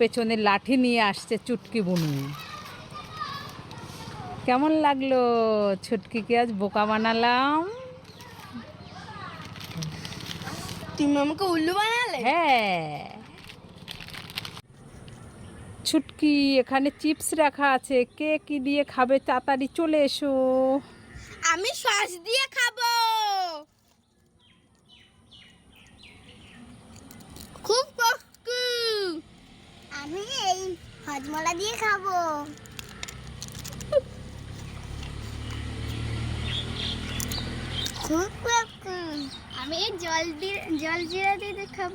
পেছনে লাঠি নিয়ে আসছে চুটকি বুনু। কেমন লাগল ছুটকিকে আজ বোকা বানালাম? তুমি আমাকে উল্লু বানালে? হ্যাঁ। ছুটকি এখানে চিপস রাখা আছে। কে কি দিয়ে খাবে তাড়াতাড়ি চলে এসো। আমি সস দিয়ে খাব খুব কষ্টু আমি এই হজমলা দিয়ে খাব। আমি জল দিয়ে জল জিরা দিয়ে খাব।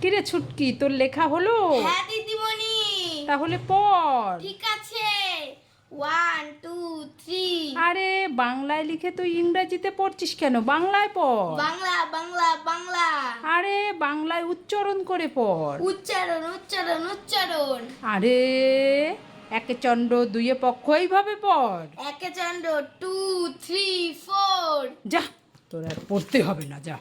কিরে ছুটকি তোর লেখা হলো? হ্যাঁ দিদিমণি। তাহলে পড়। ঠিক আছে। ওয়ান টু থ্রি বাংলায় লিখে তুই ইংরেজিতে পড়ছিস কেন? বাংলায় পড়। বাংলা বাংলা বাংলা। আরে বাংলায় উচ্চারণ করে পড়। উচ্চারণ উচ্চারণ উচ্চারণ। আরে একে চন্ড দুইয়ে পক্ষ এইভাবে পড়। একে চন্ড টু থ্রি ফোর। যা তোর আর পড়তে হবে না যা।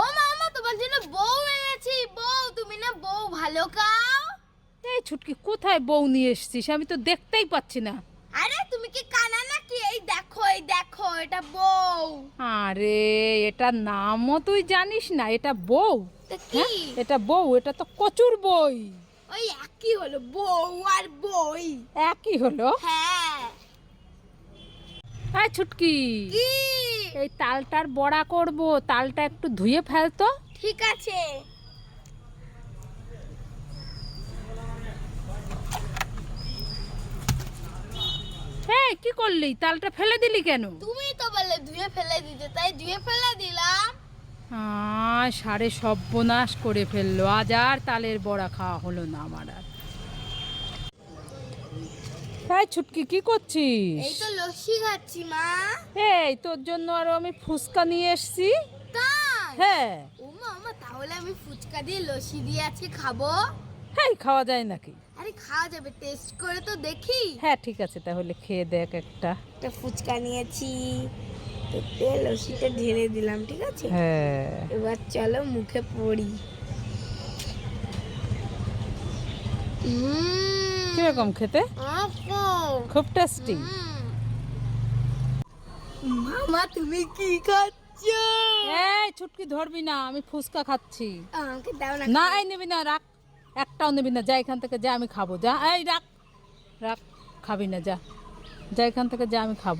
ও মামা তোমার জন্য বউ এনেছি। বউ তুমি না বউ ভালো এই ছুটকি কোথায় বউ নিয়ে এসছিস? আমি তো দেখতেই পাচ্ছি না। আরে তুমি কি কানা নাকি? এই দেখো এই দেখো এটা বউ। আরে এটা নামও তুই জানিস না এটা বউ। তা হ্যাঁ এটা বউ এটা তো কচুর বই। ওই একই হলো বউ আর বই। একই হলো? হ্যাঁ। এই ছুটকি কি? এই তালটার বড়া করব তালটা একটু ধুয়ে ফেলতো ঠিক আছে। এই কি করলি? তালটা ফেলে দিলি কেন? তুমি তো বলে ধুয়ে ফেলে দিতে তাই ধুয়ে ফেলে দিলাম। সারে সর্বনাশ করে ফেলল। আজ আর তালের বড়া খাওয়া হলো না আমার আর। এই ছুটকি কি করছিস? এই তো লস্যি খাচ্ছি মা। এই তোর জন্য আরও আমি ফুচকা নিয়ে এসছি। তাই? হ্যাঁ। ও মামা তাহলে আমি ফুচকা দিয়ে লস্যি দিয়ে আজকে খাব। হ্যাঁ খাওয়া যায় নাকি? আরে খাওয়া যাবে টেস্ট করে তো দেখি। হ্যাঁ ঠিক আছে তাহলে খেয়ে দেখ একটা। একটা ফুচকা নিয়েছি এতে লস্যিটা ঢেলে দিলাম ঠিক আছে? হ্যাঁ। এবার চলো মুখে পড়ি। কীরকম খেতে? খুব টেস্টি মামা তুমি কি খাচ্ছ? এই ছুটকি ধরবি না আমি ফুচকা খাচ্ছি। আমাকে দাও না। না এই নিবি না রাখ। একটাও নেবি না, যা এখান থেকে যা আমি খাব, যা। এই, রাখ রাখ, খাবি না, যা। যা এখান থেকে যা আমি খাব।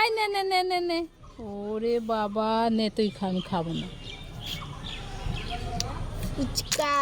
এই, নে নে নে নে নে। ওরে বাবা, নে, তুই আমি খাব না। ফুচকা।